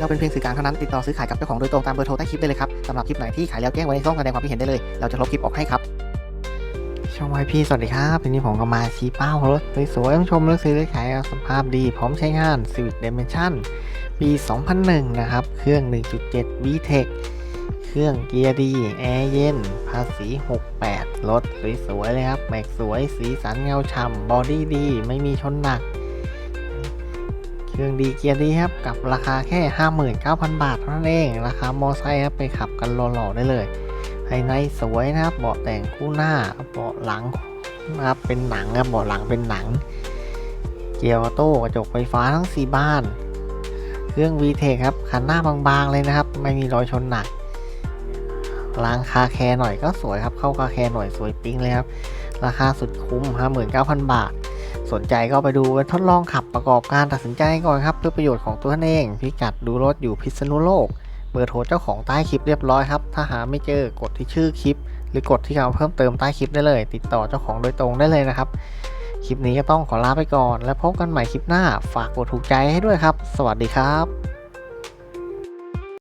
เราเป็นเพียงสื่อกลางเท่านั้นติดต่อซื้อขายกับเจ้าของโดยตรงตามเบอร์โทรใต้คลิปได้เลยครับสำหรับคลิปไหนที่ขายแล้วแจ้งไว้ในช่องแสดงความคิดเห็นได้เลย เราจะลบคลิปออกให้ครับช่องไวพี่สวัสดีครับวันนี้ผมก็มาชี้เป้ารถสวยๆชมรถซื้อได้ขายสภาพดีพร้อมใช้งาน Civic Dimension ปี 2001 นะครับ เครื่อง 1.7 VTEC เครื่องเกียร์ดี แอร์เย็น ภาษี 68 รถสวยๆเลยครับ แม็กสวย สีสันเงาฉ่ำ บอดี้ดี ไม่มีชนหนัก เครื่องดีเกียร์ดีครับกับราคาแค่ 59,000 บาทเท่านั้นเองราคามอไซค์ครับไปขับกันหล่อๆได้เลยภายในสวยนะครับเบาะแต่งคู่หน้าเบาะหลังนะครับเป็นหนังครับเบาะหลังเป็นหนัง เกียร์ออโต้กระจกไฟฟ้าทั้ง 4 บ้าน เครื่อง VTEC ครับคันหน้าบางๆเลยนะครับ ไม่มีรอยชนหนักล้างคาแคร์หน่อยก็สวยครับเข้าคาแคร์หน่อยสวยปิ๊งเลยครับราคาสุดคุ้ม 59,000 บาท สนใจก็ไปดูทดลองขับประกอบการตัดสินใจก่อนครับ เพื่อประโยชน์ของตัวท่านเอง พิกัดดูรถอยู่พิษณุโลก เบอร์โทรเจ้าของใต้คลิปเรียบร้อยครับ ถ้าหาไม่เจอกดที่ชื่อคลิป หรือกดที่คำเพิ่มเติมใต้คลิปได้เลย ติดต่อเจ้าของโดยตรงได้เลยนะครับ คลิปนี้ก็ต้องขอลาไปก่อน แล้วพบกันใหม่คลิปหน้า ฝากกดถูกใจให้ด้วยครับ สวัสดีครับ